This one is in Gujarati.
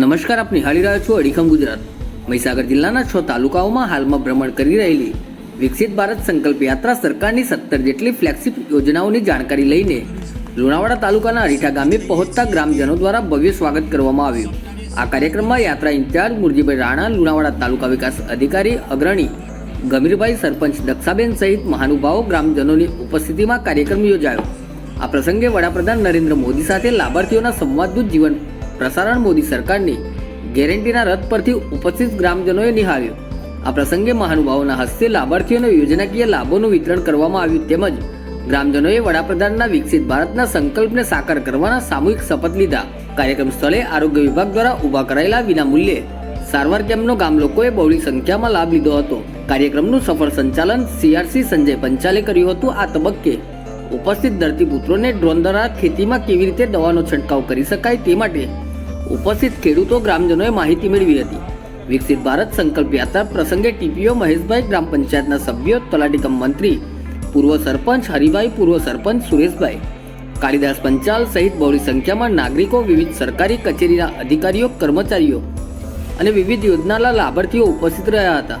નમસ્કાર, આપ નિહાળી રહ્યા છો અડીખમ ગુજરાત. મહીસાગર જિલ્લાના છ તાલુકાઓમાં હાલમાં ભ્રમણ કરી રહેલી વિકસિત ભારત સંકલ્પ યાત્રા સરકારની સત્તર જેટલી ફ્લેગશિપ યોજનાઓની જાણકારી લઈને લુણાવાડા તાલુકાના અરીઠા ગામે પહોંચતા ગ્રામજનો દ્વારા ભવ્ય સ્વાગત કરવામાં આવ્યું. આ કાર્યક્રમમાં યાત્રા ઇન્ચાર્જ મુરજીભાઈ રાણા, લુણાવાડા તાલુકા વિકાસ અધિકારી અગ્રણી ગમીરભાઈ સરપંચ દક્ષાબેન સહિત મહાનુભાવો ગ્રામજનોની ઉપસ્થિતિમાં કાર્યક્રમ યોજાયો. આ પ્રસંગે વડાપ્રધાન નરેન્દ્ર મોદી સાથે લાભાર્થીઓના સંવાદનું જીવન પ્રસારણ મોદી સરકારની ગેરંટીના રથ પરથી ઉપસ્થિત ગ્રામજનોએ નિહાળ્યો. આ પ્રસંગે મહાનુભાવોના હસ્તે લાભાર્થીઓને યોજનાકીય લાભોનું વિતરણ કરવામાં આવ્યું તેમજ ગ્રામજનોએ વડાપ્રધાનના વિકસિત ભારતના સંકલ્પને સાકાર કરવાના સામૂહિક શપથ લીધા. કાર્યક્રમ સ્થળે આરોગ્ય વિભાગ દ્વારા ઊભા કરાયેલા વિનામૂલ્યે સારવાર કેમ્પનો ગામ લોકોએ બહોળી સંખ્યામાં લાભ લીધો હતો. કાર્યક્રમનું સફળ સંચાલન સીઆરસી સંજય પંચાલે કર્યું હતું. આ તબક્કે ઉપસ્થિત ધરતીપુત્રોને ડ્રોન દ્વારા ખેતીમાં કેવી રીતે દવાનો છંટકાવ કરી શકાય તે માટે ઉપસ્થિત ખેડૂતો ગ્રામજનોએ માહિતી મેળવી હતી. વિકસિત ભારત સંકલ્પ યાત્રા પ્રસંગે ટીપીઓ મહેશભાઈ ગ્રામ પંચાયતના સભ્યો તલાટીકમ મંત્રી, પૂર્વ સરપંચ, હરિભાઈ, પૂર્વ સરપંચ સુરેશભાઈ, કાલિદાસ પંચાલ સહિત બહોળી સંખ્યામાં નાગરિકો, વિવિધ સરકારી કચેરીના અધિકારીઓ, કર્મચારીઓ અને વિવિધ યોજનાના લાભાર્થીઓ ઉપસ્થિત રહ્યા હતા.